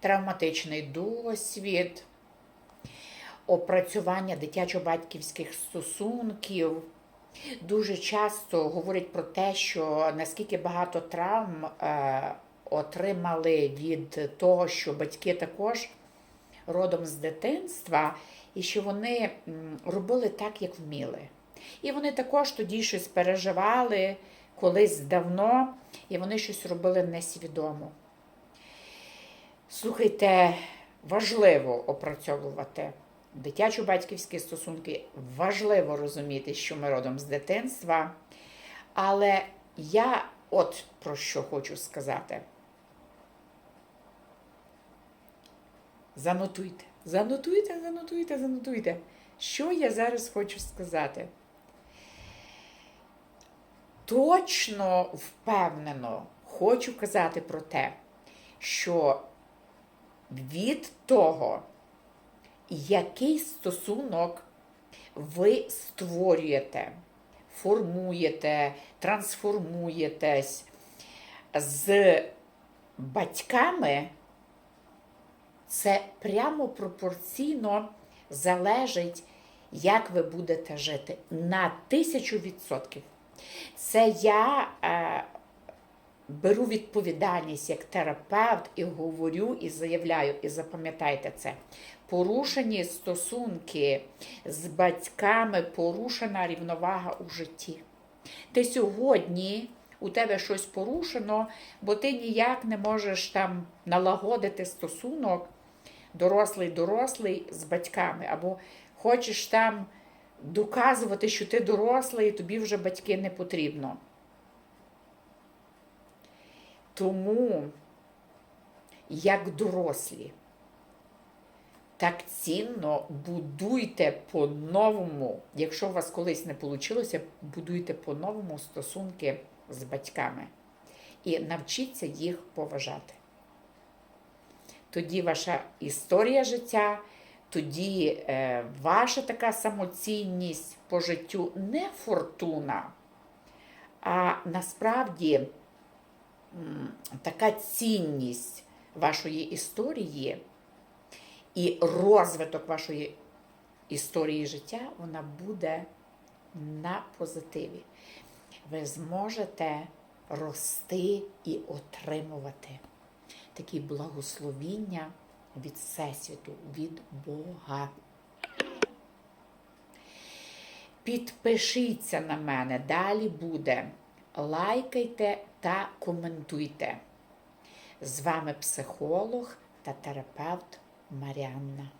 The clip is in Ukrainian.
травматичний досвід, опрацювання дитячо-батьківських стосунків. Дуже часто говорять про те, що наскільки багато травм е, отримали від того, що батьки також родом з дитинства, і що вони робили так, як вміли. І вони також тоді щось переживали колись давно, і вони щось робили несвідомо. Слухайте, важливо опрацьовувати дитячо-батьківські стосунки, важливо розуміти, що ми родом з дитинства. Але я от про що хочу сказати. Занотуйте, занотуйте, занотуйте, занотуйте. Що я зараз хочу сказати? Точно впевнено хочу казати про те, що від того, який стосунок ви створюєте, формуєте, трансформуєтесь з батьками, це прямо пропорційно залежить, як ви будете жити на тисячу відсотків. Це я е, беру відповідальність як терапевт і говорю, і заявляю, і запам'ятайте це. Порушені стосунки з батьками, порушена рівновага у житті. Ти сьогодні у тебе щось порушено, бо ти ніяк не можеш там налагодити стосунок дорослий-дорослий з батьками, або хочеш там доказувати, що ти дорослий, і тобі вже батьки не потрібно. Тому, як дорослі, так цінно будуйте по-новому, якщо у вас колись не вийшло, будуйте по-новому стосунки з батьками і навчіться їх поважати. Тоді ваша історія життя, тоді е, ваша така самоцінність по життю не фортуна, а насправді така цінність вашої історії і розвиток вашої історії життя, вона буде на позитиві. Ви зможете рости і отримувати такі благословіння від Всесвіту, від Бога. Підпишіться на мене, далі буде. Лайкайте та коментуйте. З вами психолог та терапевт Маріанна.